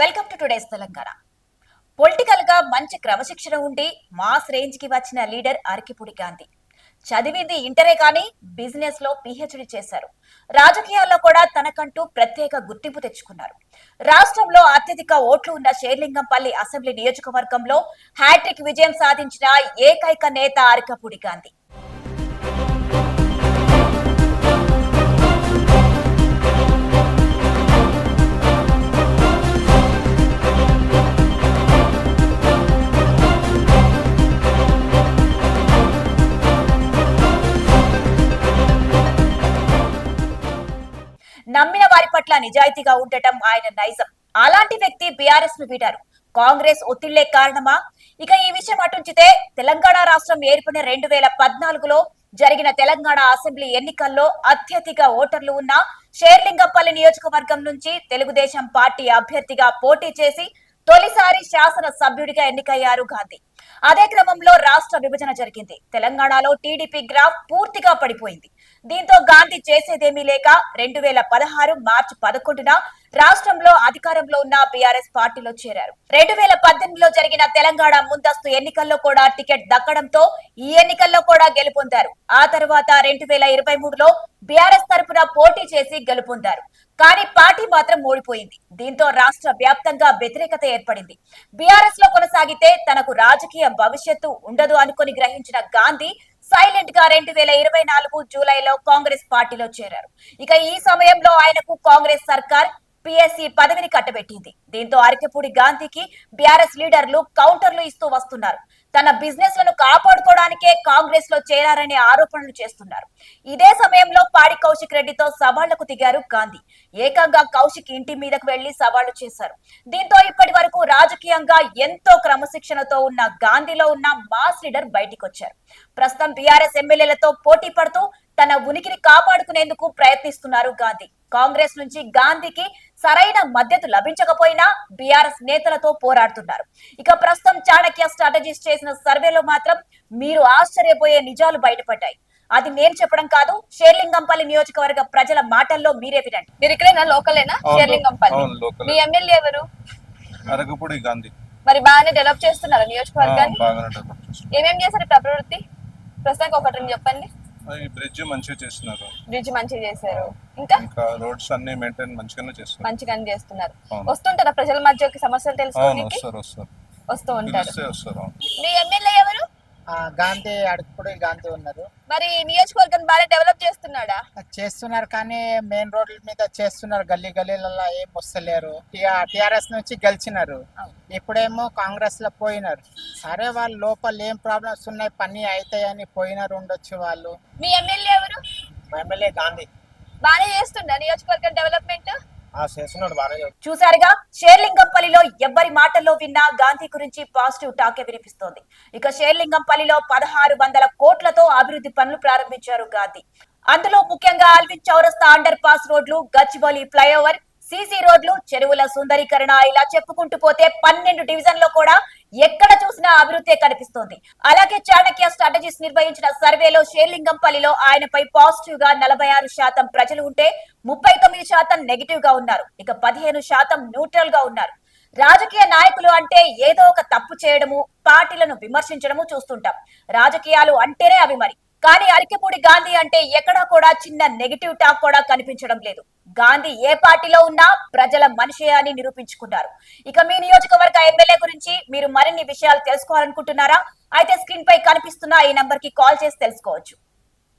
Welcome to today's Telangana పొలిటికల్గా మంచి క్రమశిక్షణ ఉండి మాస్ రేంజ్కి వచ్చిన లీడర్ అరకిపుడి గాంధీ. చదివింది ఇంటరే కానీ బిజినెస్లో పిహెచ్డి చేశారు. రాజకీయాల్లో కూడా తనకంటూ ప్రత్యేక గుర్తింపు తెచ్చుకున్నారు. రాష్ట్రంలో అత్యధిక ఓట్లు ఉన్న షేర్లింగంపల్లి అసెంబ్లీ నియోజకవర్గంలో హ్యాట్రిక్ విజయం సాధించిన ఏకైక నేత అరకపుడి గాంధీ. వారి పట్ల నిజాయితీగా ఉండటం ఆయన నైజం. అలాంటి వ్యక్తి బీఆర్ఎస్ను వీడారు. కాంగ్రెస్ ఒత్తిళ్ళే కారణమా? ఇక ఈ విషయం అటుంచితే తెలంగాణ రాష్ట్రం ఏర్పడిన రెండు వేల పద్నాలుగులో జరిగిన తెలంగాణ అసెంబ్లీ ఎన్నికల్లో అత్యధిక ఓటర్లు ఉన్న షేర్లింగంపల్లి నియోజకవర్గం నుంచి తెలుగుదేశం పార్టీ అభ్యర్థిగా పోటీ చేసి తొలిసారి శాసన సభ్యుడిగా ఎన్నికయ్యారు గాంధీ. అదే క్రమంలో రాష్ట్ర విభజన జరిగింది. తెలంగాణలో టీడీపీ గ్రాఫ్ పూర్తిగా పడిపోయింది. దీంతో గాంధీ చేసేదేమీ లేక రెండు వేల పదహారు మార్చి పదకొండున రాష్ట్రంలో అధికారంలో ఉన్న బీఆర్ఎస్ పార్టీలో చేరారు. రెండు వేల పద్దెనిమిదిలో జరిగిన తెలంగాణ ముందస్తు ఎన్నికల్లో కూడా టికెట్ దక్కడంతో ఈ ఎన్నికల్లో కూడా గెలుపొందారు. ఆ తర్వాత రెండు వేల ఇరవై మూడులో బీఆర్ఎస్ తరఫున పోటీ చేసి గెలుపొందారు. కానీ పార్టీ మాత్రం ఓడిపోయింది. దీంతో రాష్ట్ర వ్యాప్తంగా వ్యతిరేకత ఏర్పడింది. బీఆర్ఎస్లో కొనసాగితే తనకు రాజకీయ భవిష్యత్తు ఉండదు అనుకుని గ్రహించిన గాంధీ సైలెంట్గా రెండు వేల ఇరవై నాలుగు జూలైలో కాంగ్రెస్ పార్టీలో చేరారు. ఇక ఈ సమయంలో ఆయనకు కాంగ్రెస్ సర్కార్ పిఎస్సి పదవిని కట్టబెట్టింది. దీంతో అరకెపూడి గాంధీకి బీఆర్ఎస్ లీడర్లు కౌంటర్లు ఇస్తూ వస్తున్నారు. తన బిజినెస్లను కాపాడుకోవడానికే కాంగ్రెస్లో చేరారనే ఆరోపణలు చేస్తున్నారు. ఇదే సమయంలో పాడి కౌశిక్ రెడ్డితో సవాళ్ళకు దిగారు గాంధీ. ఏకంగా కౌశిక్ ఇంటి మీదకు వెళ్ళి సవాళ్ళు చేశారు. దీంతో ఇప్పటి వరకు రాజకీయంగా ఎంతో క్రమశిక్షణతో ఉన్న గాంధీలో ఉన్న మాస్ లీడర్ బయటికి వచ్చారు ప్రస్తుతం బీఆర్ఎస్ ఎమ్మెల్యేలతో పోటీ పడుతూ తన ఉనికిని కాపాడుకునేందుకు ప్రయత్నిస్తున్నారు గాంధీ. కాంగ్రెస్ నుంచి గాంధీకి సరైన మద్దతు లభించకపోయినా బీఆర్ఎస్ నేతలతో పోరాడుతున్నారు. ఇక ప్రస్తుతం చాణక్య స్ట్రాటజీస్ చేసిన సర్వేలో మాత్రం మీరు ఆశ్చర్యపోయే నిజాలు బయటపడ్డాయి. అది నేను చెప్పడం కాదు షేర్లింగంపల్లి నియోజకవర్గ ప్రజల మాటల్లో మీరే వినండి. మీరు ఇక్కడేనా? లోకలేనా? షేర్లింగంపల్లి. మీ ఎమ్మెల్యే ఎవరు? అరగపూడి గాంధీ. మరి బాగానే డెవలప్ చేస్తున్నారు నియోజకవర్గాన్ని? బాగానే డెవలప్ చేస్తున్నారు. ఏమేం చేశారు అభివృద్ధి ప్రస్తుతానికి ఒకటి చెప్పండి. బ్రిడ్జ్ మంచిగా చేస్తున్నారు. బ్రిడ్జ్ మంచిగా చేశారు. ఇంకా? ఇంకా రోడ్స్ అన్ని మెయింటైన్ మంచిగానే చేస్తున్నారు. మంచిగానే చేస్తున్నారు. వస్తుంటారా ప్రజల మధ్యకి సమస్యలు తెలుసుకోవడానికి? వస్తారు వస్తారు. వస్తూ ఉంటారు. వస్తారు. మీ ఆ, గాంధీ అడుగుపుడి గాంధీ ఉన్నారు. మరి నియోజకవర్గం బాగా డెవలప్ చేస్తున్నాడా? చేస్తున్నారు కానీ మెయిన్ రోడ్ల మీద చేస్తున్నారు. గల్లీ గల్లీలలో ఏం వస్తలేరు. టిఆర్ఎస్ నుంచి గెలిచినారు. ఇప్పుడేమో కాంగ్రెస్లో పోయినారు. సరే వాళ్ళు లోపల ఏం ప్రాబ్లమ్స్ ఉన్నాయి? పని అవుతాయని పోయినారు ఉండొచ్చు వాళ్ళు. మీ ఎమ్మెల్యే ఎవరు? ఎమ్మెల్యే గాంధీ. బాగానే చేస్తుండా నియోజకవర్గం డెవలప్మెంట్? చూసారుగా షేర్లింగంపల్లిలో ఎవ్వరి మాటల్లో విన్నా గాంధీ గురించి పాజిటివ్ టాకే వినిపిస్తోంది. ఇక షేర్లింగంపల్లిలో పదహారు వందల కోట్లతో అభివృద్ధి పనులు ప్రారంభించారు గాంధీ. అందులో ముఖ్యంగా ఆల్విన్ చౌరస్తా అండర్ పాస్ రోడ్లు గచ్చిబౌలి ఫ్లైఓవర్ సీసీ రోడ్లు చెరువుల సుందరీకరణ ఇలా చెప్పుకుంటూ పోతే పన్నెండు డివిజన్లో కూడా ఎక్కడ చూసినా అభివృద్ధి కనిపిస్తోంది. అలాగే చాణక్య స్ట్రాటజీస్ నిర్వహించిన సర్వేలో షేర్లింగంపల్లిలో ఆయనపై పాజిటివ్గా నలభై ఆరు శాతం ప్రజలు ఉంటే ముప్పై తొమ్మిది శాతం నెగిటివ్గా ఉన్నారు. ఇక పదిహేను శాతం న్యూట్రల్గా ఉన్నారు. రాజకీయ నాయకులు అంటే ఏదో ఒక తప్పు చేయడము పార్టీలను విమర్శించడము చూస్తుంటాం. రాజకీయాలు అంటేనే అవి మరి. కానీ అరికెపూడి గాంధీ అంటే ఎక్కడా కూడా చిన్న నెగిటివ్ టాక్ కూడా కనిపించడం లేదు. గాంధీ ఏ పార్టీలో ఉన్నా ప్రజల మనిషి అని నిరూపించుకున్నారు. ఇక మీ నియోజకవర్గ ఎమ్మెల్యే గురించి మీరు మరిన్ని విషయాలు తెలుసుకోవాలనుకుంటున్నారా? అయితే స్క్రీన్ పై కనిపిస్తున్న ఈ నంబర్కి కాల్ చేసి తెలుసుకోవచ్చు.